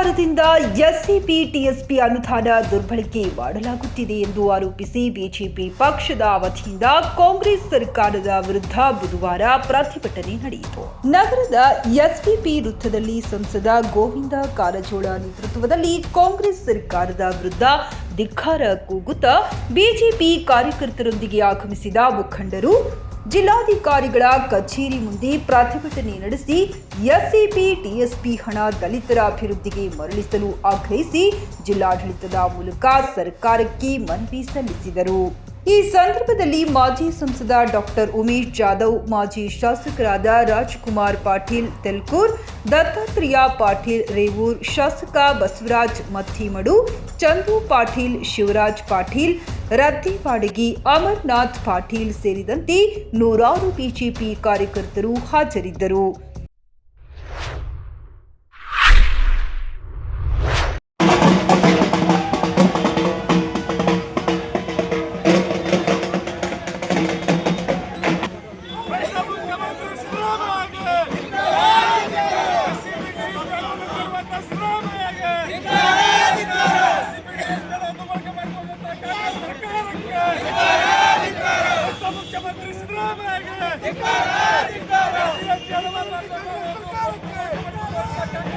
ಸರ್ಕಾರದಿಂದ SCP TSP ಅನುದಾನ ದುರ್ಬಳಕೆ ಮಾಡಲಾಗುತ್ತಿದೆ ಎಂದು ಆರೋಪಿಸಿ ಬಿಜೆಪಿ ಪಕ್ಷದ ವತಿಯಿಂದ ಕಾಂಗ್ರೆಸ್ ಸರ್ಕಾರದ ವಿರುದ್ಧ ಬುಧವಾರ ಪ್ರತಿಭಟನೆ ನಡೆಯಿತು. ನಗರದ ಎಸ್ಪಿಪಿ ವೃತ್ತದಲ್ಲಿ ಸಂಸದ ಗೋವಿಂದ ಕಾರಜೋಳ ನೇತೃತ್ವದಲ್ಲಿ ಕಾಂಗ್ರೆಸ್ ಸರ್ಕಾರದ ವಿರುದ್ಧ ಧಿಕ್ಕಾರ ಕೂಗುತ್ತಾ ಬಿಜೆಪಿ ಕಾರ್ಯಕರ್ತರೊಂದಿಗೆ ಆಗಮಿಸಿದ ಮುಖಂಡರು ಜಿಲ್ಲಾಧಿಕಾರಿಗಳ ಕಚೇರಿ ಮುಂದೆ ಪ್ರತಿಭಟನೆ ನಡೆಸಿ ಎಸ್ಸಿಪಿ ಟಿಎಸ್ಪಿ ಹಣ ದಲಿತರ ಅಭಿವೃದ್ಧಿಗೆ ಮರಳಿಸಲು ಆಗ್ರಹಿಸಿ ಜಿಲ್ಲಾಡಳಿತದ ಮೂಲಕ ಸರ್ಕಾರಕ್ಕೆ ಮನವಿ ಸಲ್ಲಿಸಿದರು. ಈ ಸಂದರ್ಭದಲ್ಲಿ ಮಾಜಿ ಸಂಸದ ಡಾಕ್ಟರ್ ಉಮೇಶ್ ಜಾಧವ್, ಮಾಜಿ ಶಾಸಕರಾದ ರಾಜ್ಕುಮಾರ್ ಪಾಟೀಲ್ ತೆಲ್ಕೂರ್, ದತ್ತಾತ್ರೇಯ ಪಾಟೀಲ್ ರೇವೂರ್, ಶಾಸಕ ಬಸವರಾಜ್ ಮತ್ತಿಮಡು, ಚಂದು ಪಾಟೀಲ್ ಶಿವರಾಜ್ ಪಾಟೀಲ್ ರದ್ದಿವಾಡಗಿ ಅಮರ್ನಾಥ್ ಪಾಟೀಲ್ ಸೇರಿದಂತೆ ನೂರಾರು ಬಿಜೆಪಿ ಕಾರ್ಯಕರ್ತರು ಹಾಜರಿದ್ದರು.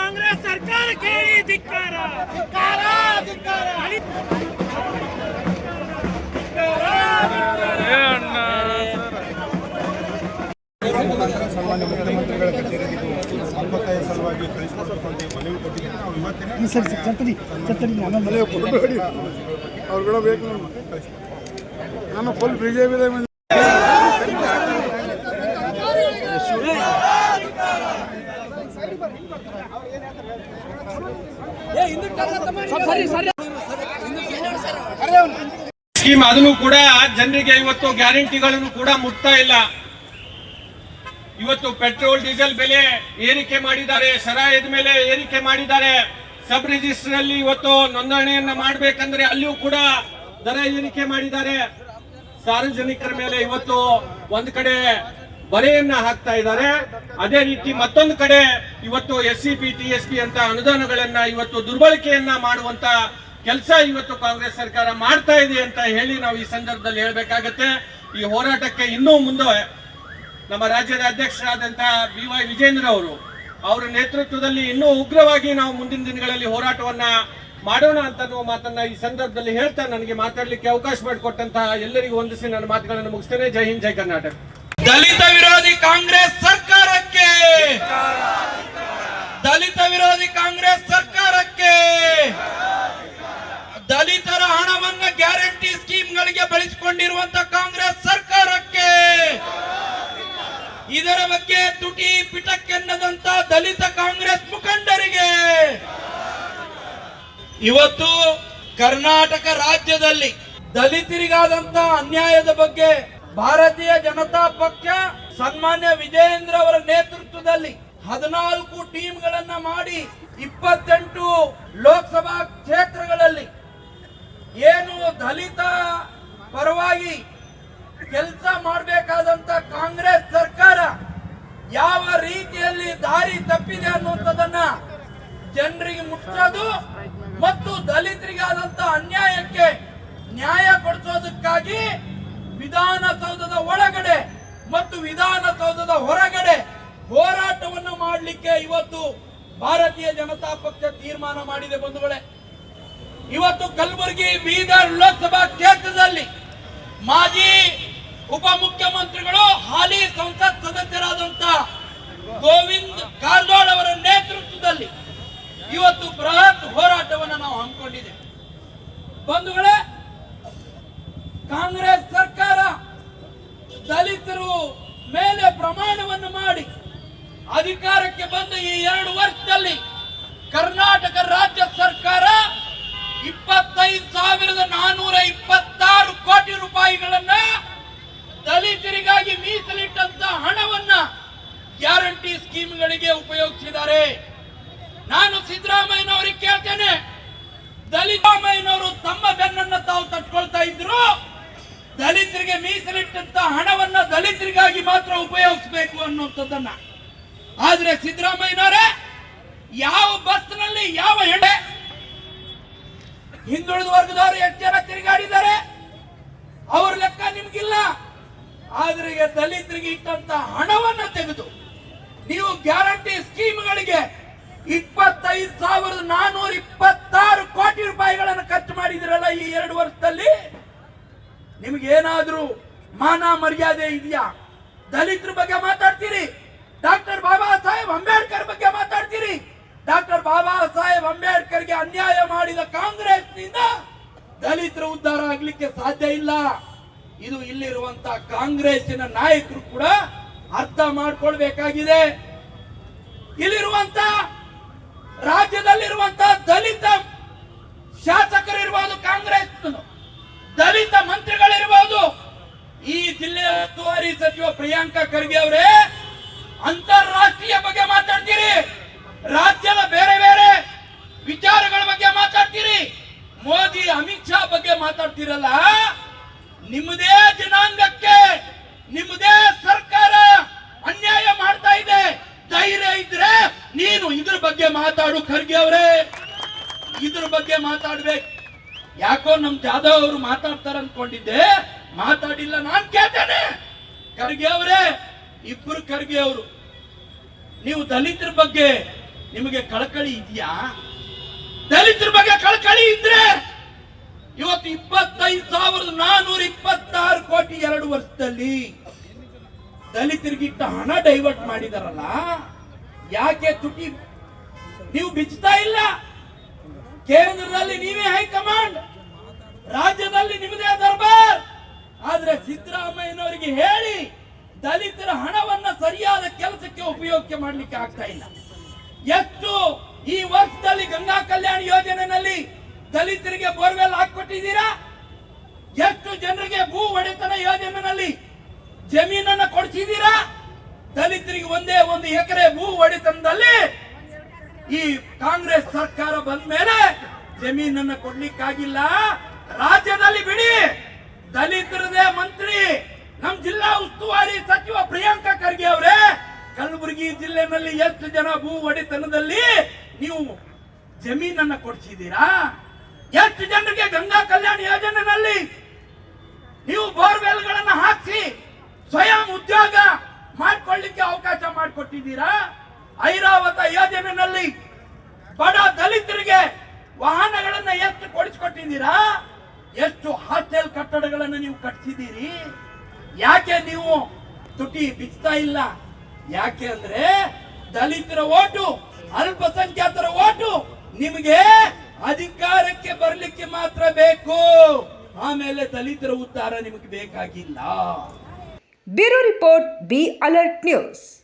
ಕಾಂಗ್ರೆಸ್ ಸರ್ಕಾರ ಧಿಕ್ಕಾರ. ಧಿಕ್ಕಾರ ಧಿಕ್ಕಾರ. ಮುಖ್ಯಮಂತ್ರಿಗಳ ಕಚೇರಿಗೆ ಸಂಪತ್ತಾಯ ಸಲುವಾಗಿ ಕಳಿಸಿಕೊಡಬೇಕು ಮನವಿ ನಾವು ಇವತ್ತಿನ ಕೊಡಬೇಡಿ ಅವ್ರುಗಳ ಬೇಕು ನಾನು full B J P scheme ಅದನ್ನು ಕೂಡ ಜನರಿಗೆ ಇವತ್ತು ಗ್ಯಾರಂಟಿಗಳನ್ನು ಕೂಡ ಮುಟ್ತಾ ಇಲ್ಲ. ಇವತ್ತು ಪೆಟ್ರೋಲ್, ಡೀಸೆಲ್ ಬೆಲೆ ಏರಿಕೆ ಮಾಡಿದ್ದಾರೆ, ಸರಾಯದ ಮೇಲೆ ಏರಿಕೆ ಮಾಡಿದ್ದಾರೆ. ಸಬ್ ರಿಜಿಸ್ಟರ್ ಅಲ್ಲಿ ಇವತ್ತು ನೋಂದಣಿಯನ್ನ ಮಾಡಬೇಕಂದ್ರೆ ಅಲ್ಲಿಯೂ ಕೂಡ ದರ ಏರಿಕೆ ಮಾಡಿದ್ದಾರೆ. ಸಾರ್ವಜನಿಕರ ಮೇಲೆ ಇವತ್ತು ಒಂದ್ ಕಡೆ ಬರೆಯನ್ನ ಹಾಕ್ತಾ ಇದ್ದಾರೆ. ಅದೇ ರೀತಿ ಮತ್ತೊಂದು ಕಡೆ ಇವತ್ತು S C P T S P ಅಂತ ಅನುದಾನಗಳನ್ನ ಇವತ್ತು ದುರ್ಬಳಕೆಯನ್ನ ಮಾಡುವಂತ ಕೆಲಸ ಇವತ್ತು ಕಾಂಗ್ರೆಸ್ ಸರ್ಕಾರ ಮಾಡ್ತಾ ಇದೆ ಅಂತ ಹೇಳಿ ನಾವು ಈ ಸಂದರ್ಭದಲ್ಲಿ ಹೇಳಬೇಕಾಗತ್ತೆ. ಈ ಹೋರಾಟಕ್ಕೆ ಇನ್ನೂ ಮುಂದೆ ನಮ್ಮ ರಾಜ್ಯದ ಅಧ್ಯಕ್ಷರಾದಂತಹ ಬಿ ವೈ ವಿಜೇಂದ್ರ ಅವರು, ಅವರ ನೇತೃತ್ವದಲ್ಲಿ ಇನ್ನೂ ಉಗ್ರವಾಗಿ ನಾವು ಮುಂದಿನ ದಿನಗಳಲ್ಲಿ ಹೋರಾಟವನ್ನ ಮಾಡೋಣ ಅಂತ ಮಾತನ್ನ ಈ ಸಂದರ್ಭದಲ್ಲಿ ಹೇಳ್ತಾ ನನಗೆ ಮಾತಾಡಲಿಕ್ಕೆ ಅವಕಾಶ ಮಾಡಿಕೊಟ್ಟಂತಹ ಎಲ್ಲರಿಗೂ ವಂದಿಸಿ ನನ್ನ ಮಾತುಗಳನ್ನು ಮುಗಿಸ್ತೇನೆ. ಜೈ ಹಿಂದ್, ಜೈ ಕರ್ನಾಟಕ. ದಲಿತ ವಿರೋಧಿ ಕಾಂಗ್ರೆಸ್ ಸರ್ಕಾರಕ್ಕೆ ದಲಿತ ವಿರೋಧಿ ಕಾಂಗ್ರೆಸ್ ಸರ್ಕಾರಕ್ಕೆ ದಲಿತರ ಹಣವನ್ನ ಗ್ಯಾರಂಟಿ ಸ್ಕೀಮ್ಗಳಿಗೆ ಬಳಸಿಕೊಂಡಿರುವಂತ ಕಾಂಗ್ರೆಸ್ ಸರ್ಕಾರಕ್ಕೆ ಇದರ ಬಗ್ಗೆ ತುಟಿ ಪಿಟಕ್ಕೆನ್ನದಂತ ದಲಿತ ಕಾಂಗ್ರೆಸ್ ಮುಖಂಡರಿಗೆ ಇವತ್ತು ಕರ್ನಾಟಕ ರಾಜ್ಯದಲ್ಲಿ ದಲಿತರಿಗಾದಂತ ಅನ್ಯಾಯದ ಬಗ್ಗೆ ಭಾರತೀಯ ಜನತಾ ಪಕ್ಷ ಸನ್ಮಾನ್ಯ ವಿಜಯೇಂದ್ರ ಅವರ ನೇತೃತ್ವದಲ್ಲಿ ಹದಿನಾಲ್ಕು ಟೀಮ್ಗಳನ್ನ ಮಾಡಿ ಇಪ್ಪತ್ತೆಂಟು ಲೋಕಸಭಾ ಕ್ಷೇತ್ರಗಳಲ್ಲಿ ಏನು ದಲಿತ ಪರವಾಗಿ ಕೆಲಸ ಮಾಡಬೇಕಾದಂತ ಕಾಂಗ್ರೆಸ್ ಸರ್ಕಾರ ಯಾವ ರೀತಿಯಲ್ಲಿ ದಾರಿ ತಪ್ಪಿದೆ ಅನ್ನುವಂಥದ್ದನ್ನ ಜನರಿಗೆ ಮುಟ್ಟೋದು ಮತ್ತು ದಲಿತರಿಗಾದಂತ ಅನ್ಯಾಯಕ್ಕೆ ನ್ಯಾಯ ಕೊಡಿಸೋದಕ್ಕಾಗಿ ವಿಧಾನಸೌಧದ ಒಳಗಡೆ ಮತ್ತು ವಿಧಾನಸೌಧದ ಹೊರಗಡೆ ಹೋರಾಟವನ್ನು ಮಾಡಲಿಕ್ಕೆ ಇವತ್ತು ಭಾರತೀಯ ಜನತಾ ಪಕ್ಷ ತೀರ್ಮಾನ ಮಾಡಿದೆ ಬಂಧುಗಳೇ. ಇವತ್ತು ಕಲಬುರಗಿ ಬೀದರ್ ಲೋಕಸಭಾ ಕ್ಷೇತ್ರದಲ್ಲಿ ಮಾಜಿ ಉಪಮುಖ್ಯಮಂತ್ರಿಗಳು ಹಾಲಿ ಸಂಸತ್ ಸದಸ್ಯರಾದಂತ ಗೋವಿಂದ್ ಕಾರಜೋಳ ಅವರ ನೇತೃತ್ವದಲ್ಲಿ ಇವತ್ತು ಬೃಹತ್ ಹೋರಾಟವನ್ನು ನಾವು ಹಮ್ಮಿಕೊಂಡಿದ್ದೇವೆ. ಬಂಧುಗಳೇ, ಕಾಂಗ್ರೆಸ್ ಸರ್ಕಾರ ದಲಿತರು ಮೇಲೆ ಪ್ರಮಾಣವನ್ನು ಮಾಡಿ ಅಧಿಕಾರಕ್ಕೆ ಬಂದ ಈ ಎರಡು ವರ್ಷದಲ್ಲಿ ಕರ್ನಾಟಕ ರಾಜ್ಯ ಸರ್ಕಾರ ಇಪ್ಪತ್ತೈದು ಸಾವಿರದ ನಾನೂರ ಇಪ್ಪತ್ತಾರು ಕೋಟಿ ರೂಪಾಯಿಗಳನ್ನ ದಲಿತರಿಗಾಗಿ ಮೀಸಲಿಟ್ಟಂತ ಹಣವನ್ನ ಗ್ಯಾರಂಟಿ ಸ್ಕೀಮ್ಗಳಿಗೆ ಉಪಯೋಗಿಸಿದ್ದಾರೆ. ನಾನು ಸಿದ್ದರಾಮಯ್ಯನವರಿಗೆ ಕೇಳ್ತೇನೆ. ದಲಿತರಾಮಯ್ಯನವರು ತಮ್ಮ ಬೆನ್ನನ್ನ ತಾವು ತಟ್ಕೊಳ್ತಾ ಇದ್ರು. ದಲಿತರಿಗೆ ಮೀಸಲಿಟ್ಟಂತ ಹಣವನ್ನ ದಲಿತರಿಗಾಗಿ ಮಾತ್ರ ಉಪಯೋಗಿಸಬೇಕು ಅನ್ನುವಂಥದ್ದನ್ನ ಆದ್ರೆ ಸಿದ್ದರಾಮಯ್ಯನವರೇ, ಯಾವ ಬಸ್ನಲ್ಲಿ ಯಾವ ಎಡೆ ಹಿಂದುಳಿದ ವರ್ಗದವರು ಎಷ್ಟು ಜನ ತಿರುಗಾಡಿದ್ದಾರೆ? ಅವ್ರ ಲೆಕ್ಕ ನಿಮ್ಗಿಲ್ಲ. ಆದ್ರೆ ದಲಿತರಿಗೆ ಇಟ್ಟಂತ ಹಣವನ್ನ ತೆಗೆದು ನೀವು ಗ್ಯಾರಂಟಿ ಸ್ಕೀಮ್ಗಳಿಗೆ ಇಪ್ಪತ್ತೈದು ಸಾವಿರದ ನಾನೂರ ಇಪ್ಪತ್ತಾರು ಕೋಟಿ ರೂಪಾಯಿಗಳನ್ನು ಖರ್ಚು ಮಾಡಿದಿರಲ್ಲ ಈ ಎರಡು ವರ್ಷದಲ್ಲಿ? ನಿಮಗೇನಾದ್ರೂ ಮಾನ ಮರ್ಯಾದೆ ಇದೆಯಾ? ದಲಿತರ ಬಗ್ಗೆ ಮಾತಾಡ್ತೀರಿ ಡಾಕ್ಟರ್ ಬಾಬಾ ಸಾಹೇಬ್ ಅಂಬೇಡ್ಕರ್ ಬಗ್ಗೆ ಮಾತಾಡ್ತೀರಿ ಡಾಕ್ಟರ್ ಬಾಬಾ ಸಾಹೇಬ್ ಅಂಬೇಡ್ಕರ್ಗೆ ಅನ್ಯಾಯ ಮಾಡಿದ ಕಾಂಗ್ರೆಸ್ನಿಂದ ದಲಿತರ ಉದ್ಧಾರ ಆಗ್ಲಿಕ್ಕೆ ಸಾಧ್ಯ ಇಲ್ಲ. ಇದು ಇಲ್ಲಿರುವಂತ ಕಾಂಗ್ರೆಸ್ಸಿನ ನಾಯಕರು ಕೂಡ ಅರ್ಥ ಮಾಡ್ಕೊಳ್ಬೇಕಾಗಿದೆ. ಇಲ್ಲಿರುವಂತ ರಾಜ್ಯದಲ್ಲಿರುವಂತ ದಲಿತ ಶಾಸಕರಿರ್ಬೋದು ಕಾಂಗ್ರೆಸ್, ದಲಿತ ಮಂತ್ರಿಗಳಿರ್ಬೋದು. ಈ ಜಿಲ್ಲೆಯ ಉಸ್ತುವಾರಿ ಸಚಿವ ಪ್ರಿಯಾಂಕಾ ಖರ್ಗೆ ಅವರೇ, ಅಂತಾರಾಷ್ಟ್ರೀಯ ಬಗ್ಗೆ ಮಾತಾಡ್ತೀರಿ. ರಾಜ್ಯದ ಬೇರೆ ಬೇರೆ ವಿಚಾರಗಳ ಬಗ್ಗೆ ಮಾತಾಡ್ತೀರಿ. ಮೋದಿ, ಅಮಿತ್ ಮಾತಾಡ್ತೀರಲ್ಲ? ನಿಮ್ಮದೇ ಜನಾಂಗಕ್ಕೆ, ನಿಮ್ಮದೇ ಸರ್ಕಾರ ಅನ್ಯಾಯ ಮಾಡ್ತಾ ಇದೆ. ಧೈರ್ಯ ಇದ್ರೆ ನೀನು ಇದ್ರ ಬಗ್ಗೆ ಮಾತಾಡು, ಖರ್ಗೆ ಅವರೇ. ಇದ್ರ ಬಗ್ಗೆ ಮಾತಾಡ್ಬೇಕು. ಯಾಕೋ ನಮ್ ಜಾಧವ್ ಅವರು ಮಾತಾಡ್ತಾರ ಅನ್ಕೊಂಡಿದ್ದೆ. ಮಾತಾಡಿಲ್ಲ, ನಾನ್ ಕೇಳ್ತೇನೆ. ಖರ್ಗೆ ಅವರೇ, ಇಬ್ರು ಖರ್ಗೆ ಅವರು. ನೀವು ದಲಿತರ ಬಗ್ಗೆ ನಿಮಗೆ ಕಳಕಳಿ ಇದೆಯಾ? ದಲಿತರ ಬಗ್ಗೆ ಕಳಕಳಿ ಇದ್ರೆ ಇವತ್ತು ಇಪ್ಪತ್ತೈದು ಸಾವಿರದ ನಾನೂರ ಇಪ್ಪತ್ತಾರು ಕೋಟಿ ಎರಡು ವರ್ಷದಲ್ಲಿ ದಲಿತರಿಗಿಟ್ಟ ಹಣ ಡೈವರ್ಟ್ ಮಾಡಿದಾರಲ್ಲ, ಯಾಕೆ ತುಟಿ ನೀವು ಬಿಚ್ಚುತ್ತಾ ಇಲ್ಲ? ಕೇಂದ್ರದಲ್ಲಿ ನೀವೇ ಹೈಕಮಾಂಡ್, ರಾಜ್ಯದಲ್ಲಿ ನಿಮ್ಮದೇ ದರ್ಬಾರ್. ಆದ್ರೆ ಸಿದ್ದರಾಮಯ್ಯನವರಿಗೆ ಹೇಳಿ, ದಲಿತರ ಹಣವನ್ನ ಸರಿಯಾದ ಕೆಲಸಕ್ಕೆ ಉಪಯೋಗಕ್ಕೆ ಮಾಡ್ಲಿಕ್ಕೆ ಆಗ್ತಾ ಇಲ್ಲ. ಎಷ್ಟು ಈ ವರ್ಷದಲ್ಲಿ ಗಂಗಾ ಕಲ್ಯಾಣ ಯೋಜನೆಯಲ್ಲಿ ದಲಿತರಿಗೆ ಬೋರ್ವೆಲ್ ಹಾಕೊಟ್ಟಿದ್ದೀರಾ ಎಷ್ಟು ಜನರಿಗೆ ಭೂ ಒಡೆತನ ಯೋಜನೆಯಲ್ಲಿ ಜಮೀನನ್ನು ಕೊಡಿಸಿದ್ದೀರಾ? ದಲಿತರಿಗೆ ಒಂದೇ ಒಂದು ಎಕರೆ ಭೂ ಒಡೆತನದಲ್ಲಿ ಈ ಕಾಂಗ್ರೆಸ್ ಸರ್ಕಾರ ಬಂದ ಮೇಲೆ ಜಮೀನನ್ನು ಕೊಡ್ಲಿಕ್ಕಾಗಿಲ್ಲ. ರಾಜ್ಯದಲ್ಲಿ ಬಿಡಿ. ದಲಿತರದೇ ಮಂತ್ರಿ. ನಮ್ ಜಿಲ್ಲಾ ಉಸ್ತುವಾರಿ ಸಚಿವ ಪ್ರಿಯಾಂಕಾ ಖರ್ಗೆ ಅವರೇ, ಕಲಬುರಗಿ ಜಿಲ್ಲೆನಲ್ಲಿ ಎಷ್ಟು ಜನ ಭೂ ಒಡೆತನದಲ್ಲಿ ನೀವು ಜಮೀನನ್ನ ಕೊಡಿಸಿದ್ದೀರಾ? ಎಷ್ಟು ಜನರಿಗೆ ಗಂಗಾ ಕಲ್ಯಾಣ ಯೋಜನೆಯಲ್ಲಿ ನೀವು ಬೋರ್ವೆಲ್ಗಳನ್ನು ಹಾಕಿಸಿ ಸ್ವಯಂ ಉದ್ಯೋಗ ಮಾಡಿಕೊಳ್ಳಿಕ್ಕೆ ಅವಕಾಶ ಮಾಡಿಕೊಟ್ಟಿದ್ದೀರಾ? ಐರಾವತ ಯೋಜನೆಯಲ್ಲಿ ಬಡ ದಲಿತರಿಗೆ ವಾಹನಗಳನ್ನು ಎಷ್ಟು ಕೊಡಿಸ್ಕೊಟ್ಟಿದ್ದೀರಾ? ಎಷ್ಟು ಹಾಸ್ಟೆಲ್ ಕಟ್ಟಡಗಳನ್ನು ನೀವು ಕಟ್ಟಿಸಿದ್ದೀರಿ ಯಾಕೆ ನೀವು ತುಟಿ ಬಿಚ್ತಾ ಇಲ್ಲ? ಯಾಕೆ ಅಂದ್ರೆ ದಲಿತರ ಓಟು, ಅಲ್ಪಸಂಖ್ಯಾತರ ಓಟು ನಿಮಗೆ ಅಧಿಕಾರಕ್ಕೆ ಬರಲಿಕ್ಕೆ ಮಾತ್ರ ಬೇಕು. ಆಮೇಲೆ ದಲಿತರ ಉದ್ಧಾರ ನಿಮಗೆ ಬೇಕಾಗಿಲ್ಲ. Bureau report B alert news.